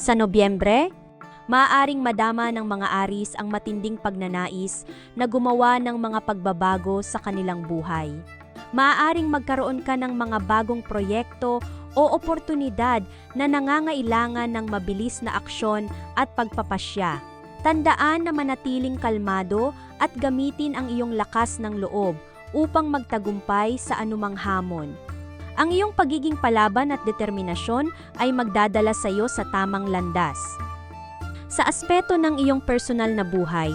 Sa Nobyembre, maaaring madama ng mga Aris ang matinding pagnanais na gumawa ng mga pagbabago sa kanilang buhay. Maaaring magkaroon ka ng mga bagong proyekto o oportunidad na nangangailangan ng mabilis na aksyon at pagpapasya. Tandaan na manatiling kalmado at gamitin ang iyong lakas ng loob upang magtagumpay sa anumang hamon. Ang iyong pagiging palaban at determinasyon ay magdadala sa iyo sa tamang landas. Sa aspeto ng iyong personal na buhay,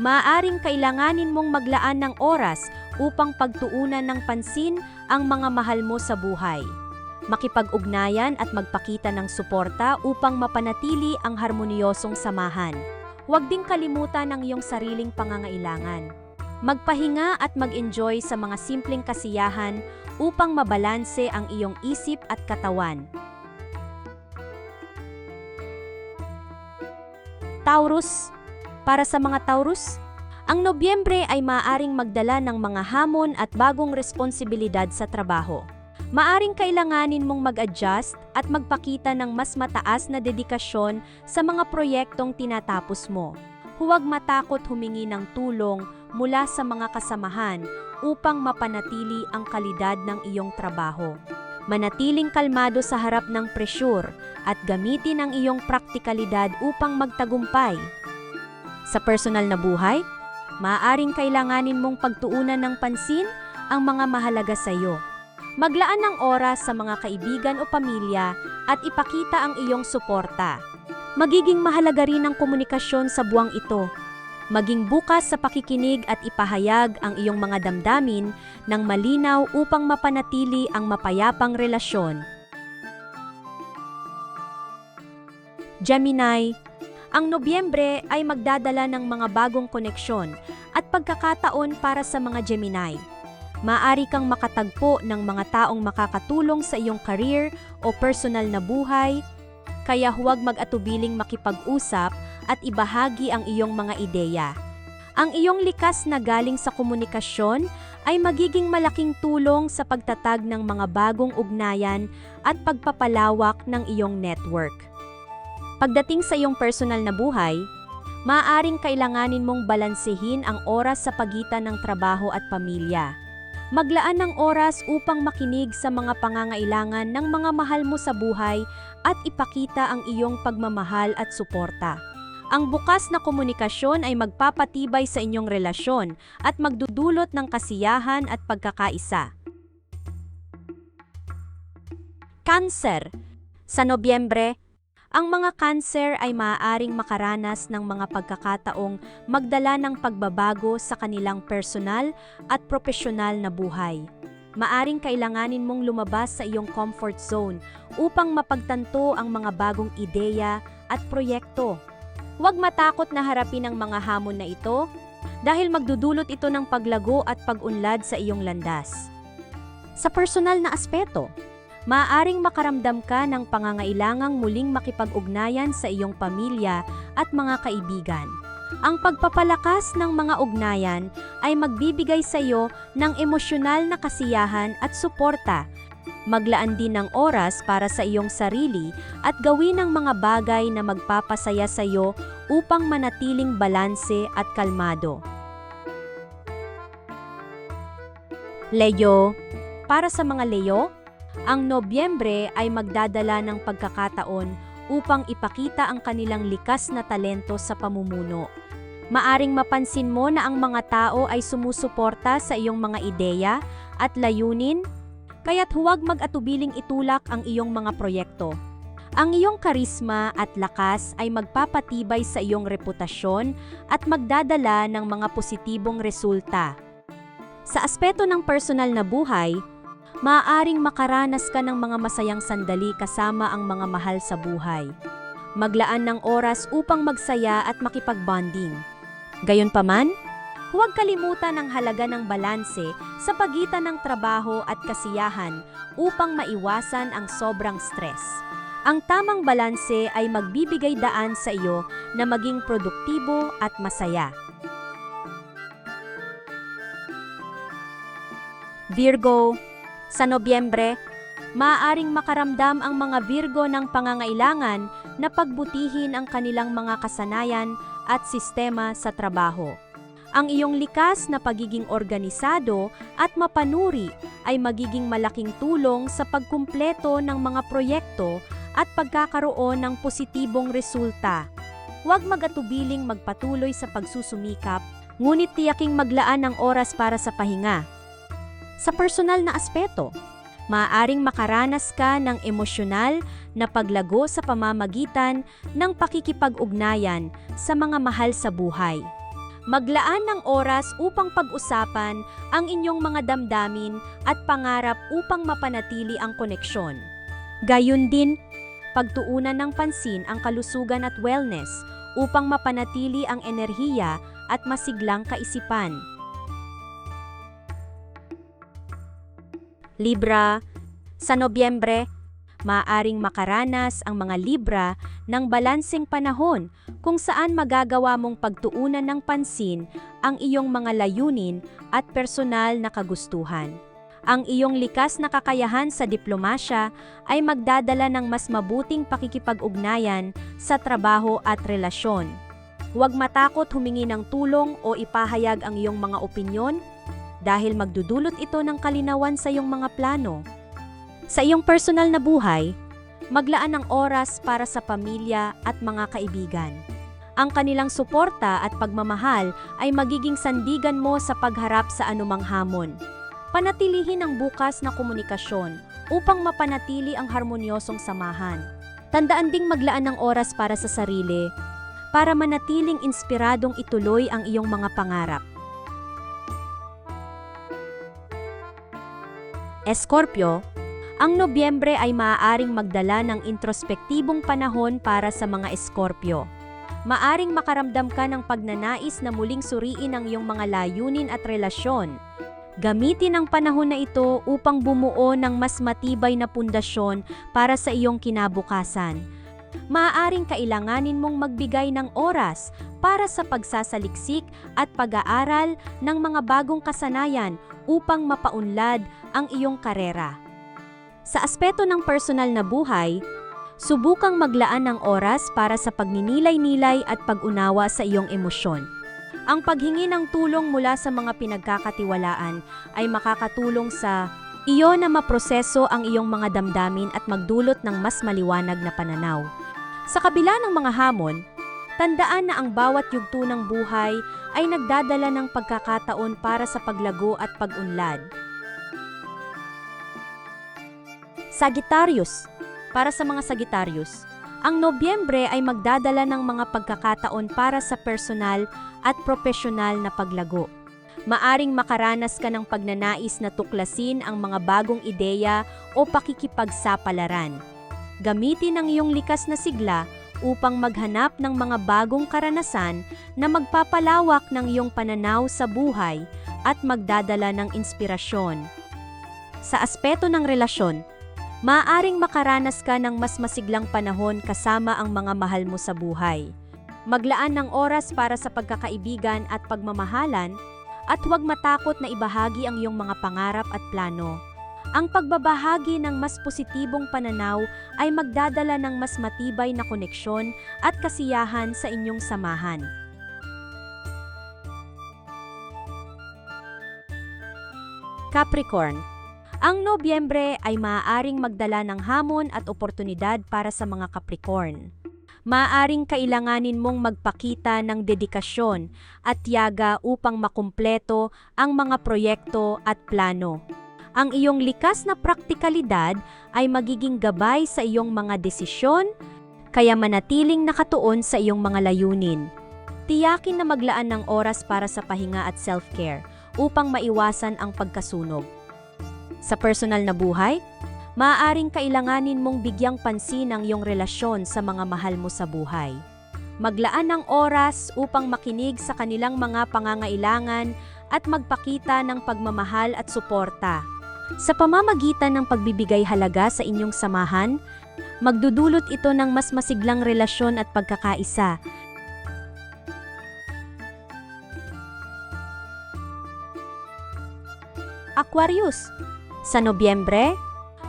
maaaring kailanganin mong maglaan ng oras upang pagtuunan ng pansin ang mga mahal mo sa buhay. Makipag-ugnayan at magpakita ng suporta upang mapanatili ang harmoniyosong samahan. Huwag ding kalimutan ang iyong sariling pangangailangan. Magpahinga at mag-enjoy sa mga simpleng kasiyahan upang mabalanse ang iyong isip at katawan. Taurus Para sa mga Taurus, ang Nobyembre ay maaaring magdala ng mga hamon at bagong responsibilidad sa trabaho. Maaring kailanganin mong mag-adjust at magpakita ng mas mataas na dedikasyon sa mga proyektong tinatapos mo. Huwag matakot humingi ng tulong mula sa mga kasamahan upang mapanatili ang kalidad ng iyong trabaho. Manatiling kalmado sa harap ng presyur at gamitin ang iyong praktikalidad upang magtagumpay. Sa personal na buhay, maaaring kailanganin mong pagtuunan ng pansin ang mga mahalaga sa iyo. Maglaan ng oras sa mga kaibigan o pamilya at ipakita ang iyong suporta. Magiging mahalaga rin ang komunikasyon sa buwang ito. Maging bukas sa pakikinig at ipahayag ang iyong mga damdamin ng malinaw upang mapanatili ang mapayapang relasyon. Gemini, ang Nobyembre ay magdadala ng mga bagong koneksyon at pagkakataon para sa mga Gemini. Maari kang makatagpo ng mga taong makakatulong sa iyong career o personal na buhay, kaya huwag mag-atubiling makipag-usap at ibahagi ang iyong mga ideya. Ang iyong likas na galing sa komunikasyon ay magiging malaking tulong sa pagtatag ng mga bagong ugnayan at pagpapalawak ng iyong network. Pagdating sa iyong personal na buhay, maaaring kailanganin mong balansehin ang oras sa pagitan ng trabaho at pamilya. Maglaan ng oras upang makinig sa mga pangangailangan ng mga mahal mo sa buhay at ipakita ang iyong pagmamahal at suporta. Ang bukas na komunikasyon ay magpapatibay sa inyong relasyon at magdudulot ng kasiyahan at pagkakaisa. Cancer Sa Nobyembre, ang mga cancer ay maaaring makaranas ng mga pagkakataong magdala ng pagbabago sa kanilang personal at profesional na buhay. Maaring kailanganin mong lumabas sa iyong comfort zone upang mapagtanto ang mga bagong ideya at proyekto. Huwag matakot na harapin ang mga hamon na ito dahil magdudulot ito ng paglago at pag-unlad sa iyong landas. Sa personal na aspeto, maaaring makaramdam ka ng pangangailangang muling makipag-ugnayan sa iyong pamilya at mga kaibigan. Ang pagpapalakas ng mga ugnayan ay magbibigay sa iyo ng emosyonal na kasiyahan at suporta. Maglaan din ng oras para sa iyong sarili at gawin ang mga bagay na magpapasaya sa iyo upang manatiling balanse at kalmado. Leo Para sa mga Leo, ang Nobyembre ay magdadala ng pagkakataon upang ipakita ang kanilang likas na talento sa pamumuno. Maaring mapansin mo na ang mga tao ay sumusuporta sa iyong mga ideya at layunin, kaya't huwag mag-atubiling itulak ang iyong mga proyekto. Ang iyong karisma at lakas ay magpapatibay sa iyong reputasyon at magdadala ng mga positibong resulta. Sa aspeto ng personal na buhay, maaaring makaranas ka ng mga masayang sandali kasama ang mga mahal sa buhay. Maglaan ng oras upang magsaya at makipagbonding. Gayunpaman, huwag kalimutan ang halaga ng balanse sa pagitan ng trabaho at kasiyahan upang maiwasan ang sobrang stress. Ang tamang balanse ay magbibigay daan sa iyo na maging produktibo at masaya. Virgo, sa Nobyembre, maaaring makaramdam ang mga Virgo ng pangangailangan na pagbutihin ang kanilang mga kasanayan at sistema sa trabaho. Ang iyong likas na pagiging organisado at mapanuri ay magiging malaking tulong sa pagkumpleto ng mga proyekto at pagkakaroon ng positibong resulta. Huwag magatubiling magpatuloy sa pagsusumikap, ngunit tiyaking maglaan ng oras para sa pahinga. Sa personal na aspeto, maaaring makaranas ka ng emosyonal na paglago sa pamamagitan ng pakikipag-ugnayan sa mga mahal sa buhay. Maglaan ng oras upang pag-usapan ang inyong mga damdamin at pangarap upang mapanatili ang koneksyon. Gayun din, pagtuunan ng pansin ang kalusugan at wellness upang mapanatili ang enerhiya at masiglang kaisipan. Libra, sa Nobyembre, maaring makaranas ang mga Libra ng balanseng panahon kung saan magagawa mong pagtuunan ng pansin ang iyong mga layunin at personal na kagustuhan. Ang iyong likas na kakayahan sa diplomasya ay magdadala ng mas mabuting pakikipag-ugnayan sa trabaho at relasyon. Huwag matakot humingi ng tulong o ipahayag ang iyong mga opinyon dahil magdudulot ito ng kalinawan sa iyong mga plano. Sa iyong personal na buhay, maglaan ng oras para sa pamilya at mga kaibigan. Ang kanilang suporta at pagmamahal ay magiging sandigan mo sa pagharap sa anumang hamon. Panatilihin ang bukas na komunikasyon upang mapanatili ang harmonyosong samahan. Tandaan ding maglaan ng oras para sa sarili para manatiling inspiradong ituloy ang iyong mga pangarap. Escorpio, ang Nobyembre ay maaaring magdala ng introspektibong panahon para sa mga Escorpio. Maaring makaramdam ka ng pagnanais na muling suriin ang iyong mga layunin at relasyon. Gamitin ang panahon na ito upang bumuo ng mas matibay na pundasyon para sa iyong kinabukasan. Maaaring kailanganin mong magbigay ng oras para sa pagsasaliksik at pag-aaral ng mga bagong kasanayan upang mapaunlad ang iyong karera. Sa aspeto ng personal na buhay, subukang maglaan ng oras para sa pagninilay-nilay at pag-unawa sa iyong emosyon. Ang paghingi ng tulong mula sa mga pinagkakatiwalaan ay makakatulong sa iyo na maproseso ang iyong mga damdamin at magdulot ng mas maliwanag na pananaw. Sa kabila ng mga hamon, tandaan na ang bawat yugto ng buhay ay nagdadala ng pagkakataon para sa paglago at pag-unlad. Sagittarius. Para sa mga Sagittarius, ang Nobyembre ay magdadala ng mga pagkakataon para sa personal at profesional na paglago. Maaring makaranas ka ng pagnanais na tuklasin ang mga bagong ideya o pakikipagsapalaran. Gamitin ang iyong likas na sigla upang maghanap ng mga bagong karanasan na magpapalawak ng iyong pananaw sa buhay at magdadala ng inspirasyon. Sa aspeto ng relasyon, Maaring makaranas ka ng mas masiglang panahon kasama ang mga mahal mo sa buhay. Maglaan ng oras para sa pagkakaibigan at pagmamahalan at huwag matakot na ibahagi ang iyong mga pangarap at plano. Ang pagbabahagi ng mas positibong pananaw ay magdadala ng mas matibay na koneksyon at kasiyahan sa inyong samahan. Capricorn ang Nobyembre ay maaaring magdala ng hamon at oportunidad para sa mga Capricorn. Maaaring kailanganin mong magpakita ng dedikasyon at tiyaga upang makumpleto ang mga proyekto at plano. Ang iyong likas na praktikalidad ay magiging gabay sa iyong mga desisyon, kaya manatiling nakatuon sa iyong mga layunin. Tiyakin na maglaan ng oras para sa pahinga at self-care upang maiwasan ang pagkasunog. Sa personal na buhay, maaaring kailanganin mong bigyang pansin ang iyong relasyon sa mga mahal mo sa buhay. Maglaan ng oras upang makinig sa kanilang mga pangangailangan at magpakita ng pagmamahal at suporta. Sa pamamagitan ng pagbibigay halaga sa inyong samahan, magdudulot ito ng mas masiglang relasyon at pagkakaisa. Aquarius Sa Nobyembre,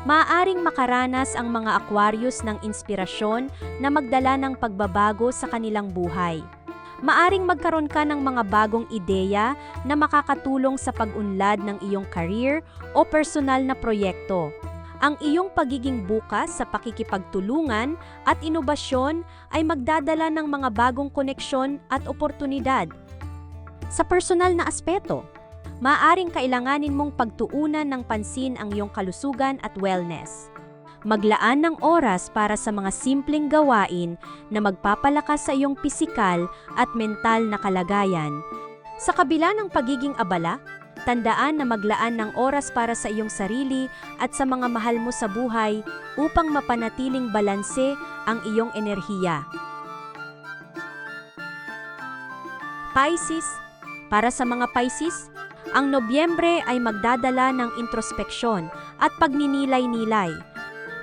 maaaring makaranas ang mga Aquarius ng inspirasyon na magdala ng pagbabago sa kanilang buhay. Maaring magkaroon ka ng mga bagong ideya na makakatulong sa pag-unlad ng iyong career o personal na proyekto. Ang iyong pagiging bukas sa pakikipagtulungan at inobasyon ay magdadala ng mga bagong koneksyon at oportunidad. Sa personal na aspeto, maaring kailanganin mong pagtuunan ng pansin ang iyong kalusugan at wellness. Maglaan ng oras para sa mga simpleng gawain na magpapalakas sa iyong pisikal at mental na kalagayan. Sa kabila ng pagiging abala, tandaan na maglaan ng oras para sa iyong sarili at sa mga mahal mo sa buhay upang mapanatiling balanse ang iyong enerhiya. Pisces Para sa mga Pisces, ang Nobyembre ay magdadala ng introspeksyon at pagninilay-nilay.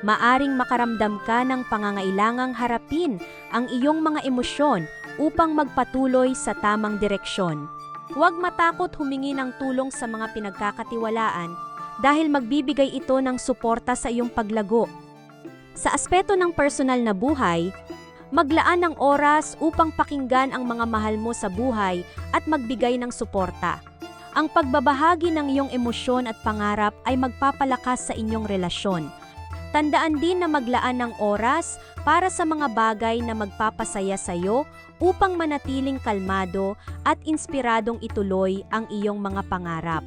Maaring makaramdam ka ng pangangailangang harapin ang iyong mga emosyon upang magpatuloy sa tamang direksyon. Huwag matakot humingi ng tulong sa mga pinagkakatiwalaan dahil magbibigay ito ng suporta sa iyong paglago. Sa aspeto ng personal na buhay, maglaan ng oras upang pakinggan ang mga mahal mo sa buhay at magbigay ng suporta. Ang pagbabahagi ng iyong emosyon at pangarap ay magpapalakas sa inyong relasyon. Tandaan din na maglaan ng oras para sa mga bagay na magpapasaya sa iyo upang manatiling kalmado at inspiradong ituloy ang iyong mga pangarap.